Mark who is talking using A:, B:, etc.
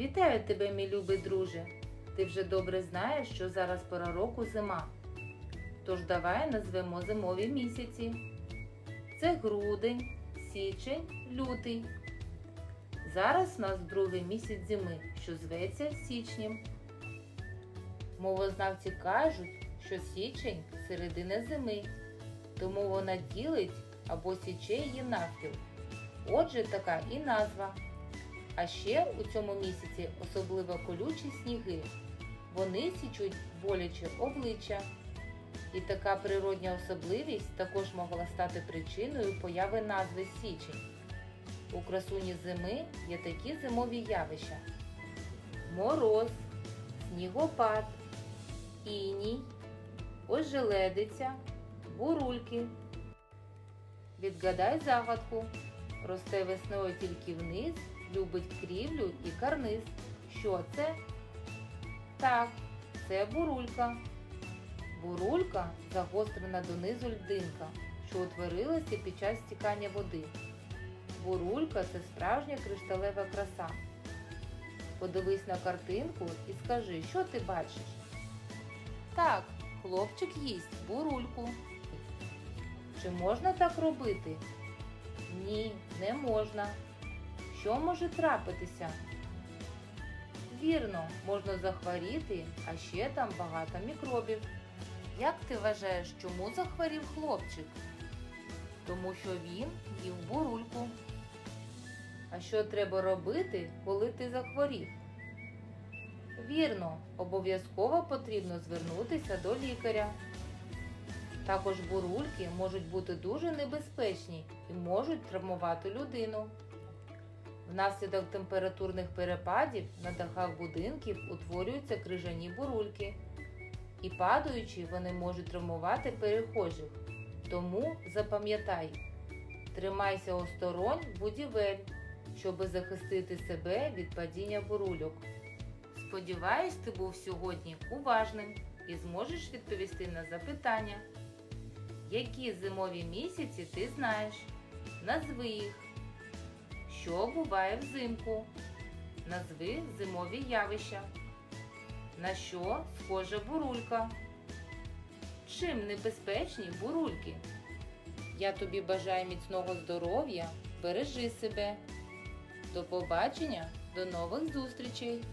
A: Вітаю тебе, мій любий друже. Ти вже добре знаєш, що зараз пора року зима. Тож давай назвемо зимові місяці. Це грудень, січень, лютий. Зараз у нас другий місяць зими, що зветься січнем. Мовознавці кажуть, що січень середина зими, тому вона ділить або січе її навпіл. Отже, така і назва. А ще у цьому місяці особливо колючі сніги. Вони січуть боляче обличчя. І така природня особливість також могла стати причиною появи назви січень. У красуні зими є такі зимові явища: мороз, снігопад, іній, ожеледиця, бурульки. Відгадай загадку. Росте весною тільки вниз, любить крівлю і карниз. Що це? Так, це бурулька. Бурулька загострена донизу льдинка, що утворилася під час стікання води. Бурулька це справжня кришталева краса. Подивись на картинку і скажи, що ти бачиш? Так, хлопчик їсть бурульку. Чи можна так робити? Ні, не можна. Що може трапитися? Вірно, можна захворіти, а ще там багато мікробів. Як ти вважаєш, чому захворів хлопчик? Тому що він їв бурульку. А що треба робити, коли ти захворів? Вірно, обов'язково потрібно звернутися до лікаря. Також бурульки можуть бути дуже небезпечні і можуть травмувати людину. Внаслідок температурних перепадів на дахах будинків утворюються крижані бурульки. І падаючи, вони можуть травмувати перехожих. Тому запам'ятай, тримайся осторонь будівель, щоб захистити себе від падіння бурульок. Сподіваюсь, ти був сьогодні уважним і зможеш відповісти на запитання. Які зимові місяці ти знаєш? Назви їх. Що буває взимку? Назви зимові явища. На що схожа бурулька? Чим небезпечні бурульки? Я тобі бажаю міцного здоров'я, бережи себе. До побачення, до нових зустрічей!